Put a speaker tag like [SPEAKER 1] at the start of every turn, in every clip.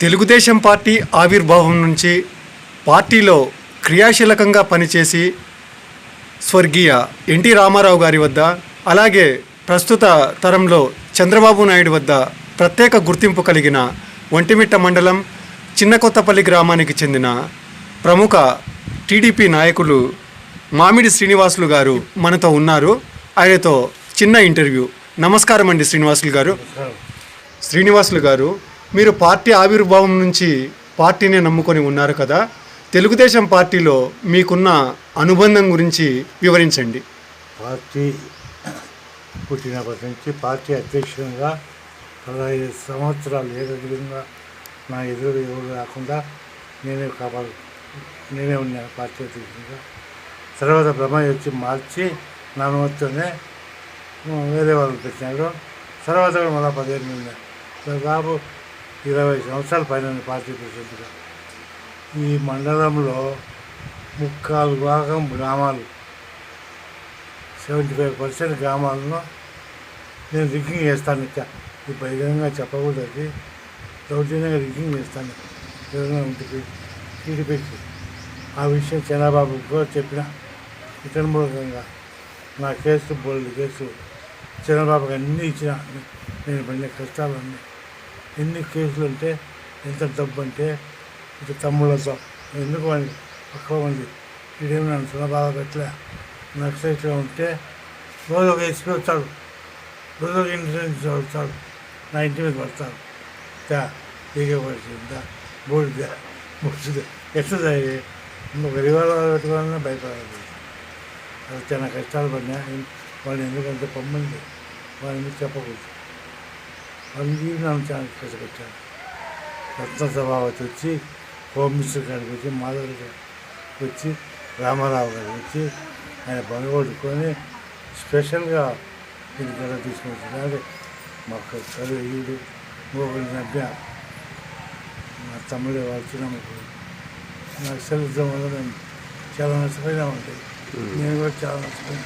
[SPEAKER 1] Telugu Desam party ఆవిర్భావం నుంచి పార్టీలో క్రియాశీలకంగా పనిచేసి స్వర్గీయ ఎన్టీ రామారావు గారి వద్ద అలాగే ప్రస్తుత తరంలో చంద్రబాబు నాయుడు వద్ద ప్రత్యేక గుర్తింపు కలిగిన ఒంటిమిట్ట మండలం చిన్న కొత్తపల్లి గ్రామానికి చెందిన ప్రముఖ టీడీపీ నాయకులు మామిడి శ్రీనివాసులు గారు మనతో ఉన్నారు. ఆయనతో చిన్న ఇంటర్వ్యూ. నమస్కారం అండి శ్రీనివాసులు గారు. శ్రీనివాసులు గారు మీరు పార్టీ ఆవిర్భావం నుంచి పార్టీనే నమ్ముకొని ఉన్నారు కదా తెలుగుదేశం పార్టీలో మీకున్న అనుబంధం గురించి వివరించండి.
[SPEAKER 2] పార్టీ పుట్టినప్పటి నుంచి పార్టీ అధ్యక్షునిగా పదహైదు సంవత్సరాలు ఏకగ్రీవంగా నా ఎదురు ఎవరు రాకుండా నేనే కాపాడు నేనే ఉన్నాను పార్టీ అధ్యక్షునిగా. తర్వాత బ్రహ్మయ్య వచ్చి మార్చి నా మొత్తనే వేరే వాళ్ళు పెట్టినారు. తర్వాత మళ్ళీ పదిహేను ఉన్నా దాదాపు ఇరవై సంవత్సరాల పైన పార్టీ ప్రెసిడెంట్గా. ఈ మండలంలో ముక్కాలు భాగం గ్రామాలు. సెవెంటీ ఫైవ్ పర్సెంట్ గ్రామాలను నేను రిగ్గింగ్ చేస్తాను. ఇక ఈ బహిరంగంగా చెప్పకూడదు. దౌర్జన్యంగా రిగ్గింగ్ చేస్తాను. ఎవరైనా ఉంటుంది టీడీపీకి ఆ విషయం చంద్రబాబుకి కూడా చెప్పిన ఇతని మూలకంగా నా కేసు బోల్డ్ కేసు. చంద్రబాబుకి అన్నీ ఇచ్చిన. నేను పడిన కష్టాలన్నీ. ఎన్ని కేసులు అంటే ఎంత డబ్బు అంటే ఇక తమ్ముళ్ళతో ఎందుకు అని పక్క మంది వీడేమి నన్ను చంద్రబాబు పెట్టలే. నక్సైట్లో ఉంటే రోజు ఒక ఎస్పీ వస్తాడు. రోజు ఒక ఇన్సూరెన్స్ వస్తాడు. నా ఇంటి మీద పడతాడు. దా దిగే పడిచిందా బోడిదా బొచ్చుదా ఎట్లా ఒక రివాల్వర్ పెట్టుకోవాలన్నా భయపడాలి అది చాలా కష్టాలు పడినా వాళ్ళు ఎందుకంటే పొమ్మంది? వాళ్ళని చెప్పకూడదు. వాళ్ళని నన్ను చాలా కష్టపెట్టాను రత్న సభావతి వచ్చి హోమ్ మినిస్టర్ గారికి వచ్చి మాధవ్ గారికి వచ్చి రామారావు గారికి వచ్చి ఆయన పగబడుకొని స్పెషల్గా ఇది గడ తీసుకొచ్చింది అంటే మాకు చదువు ఈడు ఇంకొకరిని నవ్య మా తమ్ముడు వచ్చి నమ్మకం నాకు సెలవు వల్ల నేను చాలా నష్టపోయినా ఉంటాయి నేను కూడా చాలా నష్టపోయినా.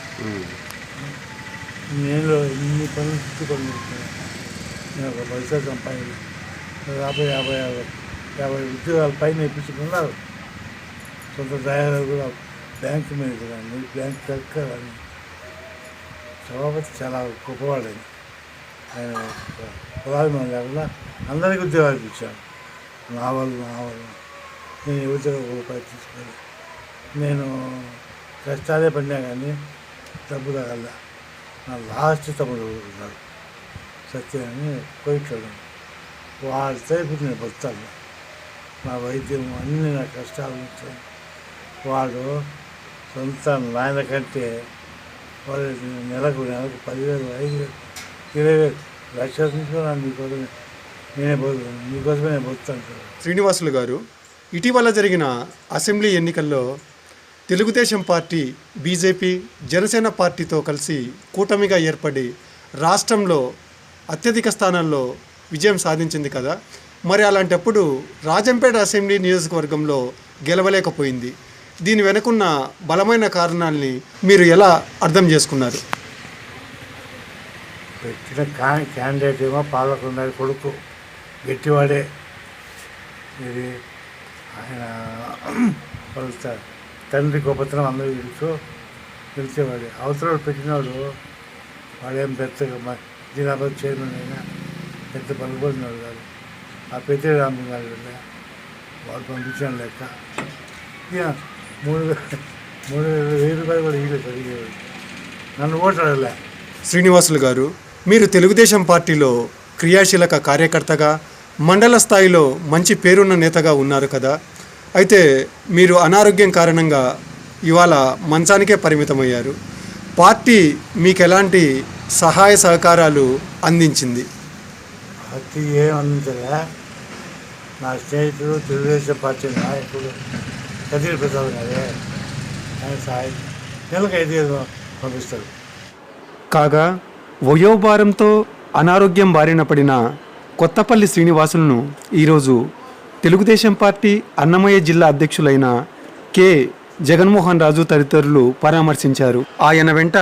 [SPEAKER 2] నేను ఎన్ని పనులు చుట్టూ పనులు చేస్తున్నాను. నేను ఒక పైసా సంపాదించి యాభై యాభై యాభై యాభై ఉద్యోగాలు పైన ఇప్పించుకున్నారు సొంత దయాలు కూడా బ్యాంక్ మేనేజర్ అని బ్యాంక్ క్లర్క్ అని సభాపతి చాలా గొప్పవాడని ఆయన పదహారు కాకుండా లేకుండా అందరికీ ఉద్యోగాలు ఇప్పించాను నా వల్ల నా వల్ల. నేను ఉద్యోగ రూపాయి తీసుకొని నేను కష్టాలే పడినా కానీ డబ్బు తగల నా లాస్ట్ తమ్ముడు ఉన్నాడు సత్యాన్ని అని కోయిట్లాడు ఇప్పుడు నేను బతాను నా వైద్యం అన్ని నా కష్టాలు ఉంటాయి వాడు సొంత నాయన కంటే వాళ్ళు నెలకు నెలకు పదివేలు ఐదు వేలు ఇరవై వేలు లక్షల నుంచి కూడా నీకోసమే నేనే పోతాను నీకోసమే నేను పోతాను సార్.
[SPEAKER 1] శ్రీనివాసులు గారు ఇటీవల జరిగిన అసెంబ్లీ ఎన్నికల్లో తెలుగుదేశం పార్టీ బీజేపీ జనసేన పార్టీతో కలిసి కూటమిగా ఏర్పడి రాష్ట్రంలో అత్యధిక స్థానాల్లో విజయం సాధించింది కదా. మరి అలాంటప్పుడు రాజంపేట అసెంబ్లీ నియోజకవర్గంలో గెలవలేకపోయింది. దీని వెనుకున్న బలమైన కారణాల్ని మీరు ఎలా అర్థం చేసుకున్నారు?
[SPEAKER 2] పెట్టిన కా క్యాండిడేట్ ఏమో పాలకొండ కొడుకు గట్టివాడే. ఇది ఆయన త- తండ్రి గొప్పతనం అందరూ తెలుసు. తెలిసేవాడే. అవసరాలు పెట్టినవాడు వాడేం పెద్దగా మా చైర్మన్ అయినా పెద్ద పలుకుబడినాడు కాదు. ఆ పెద్ద రాము గారు వెళ్ళా వాడు పంపించాను లెక్క. ఇక మూడు మూడు వేల వెయ్యి రూపాయలు కూడా ఇవ్వలేదు చదివేవాడు. నన్ను ఓటాడలే
[SPEAKER 1] శ్రీనివాసులు గారు మీరు తెలుగుదేశం పార్టీలో క్రియాశీలక కార్యకర్తగా మండల స్థాయిలో మంచి పేరున్న నేతగా ఉన్నారు కదా. అయితే మీరు అనారోగ్యం కారణంగా ఇవాళ మంచానికే పరిమితమయ్యారు. పార్టీ మీకు ఎలాంటి సహాయ సహకారాలు అందించింది.
[SPEAKER 2] పార్టీ ఏం అందించలే నా స్నేహితుడు తెలుగుదేశం పార్టీ నాయకుడు కదిరి ప్రసాద్ గారే. ఆయన సహాయం నెలకు ఐదు వేలు పంపిస్తారు
[SPEAKER 1] కాగా వయోభారంతో అనారోగ్యం బారిన పడిన కొత్తపల్లి శ్రీనివాసులను ఈరోజు తెలుగుదేశం పార్టీ అన్నమయ్య జిల్లా అధ్యక్షులైన కె. జగన్మోహన్ రాజు తదితరులు పరామర్శించారు. ఆయన వెంట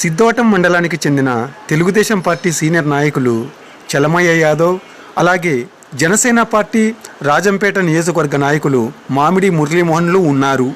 [SPEAKER 1] సిద్ధవటం మండలానికి చెందిన తెలుగుదేశం పార్టీ సీనియర్ నాయకులు చలమయ్య యాదవ్ అలాగే జనసేన పార్టీ రాజంపేట నియోజకవర్గ నాయకులు మామిడి మురళీమోహన్లు ఉన్నారు.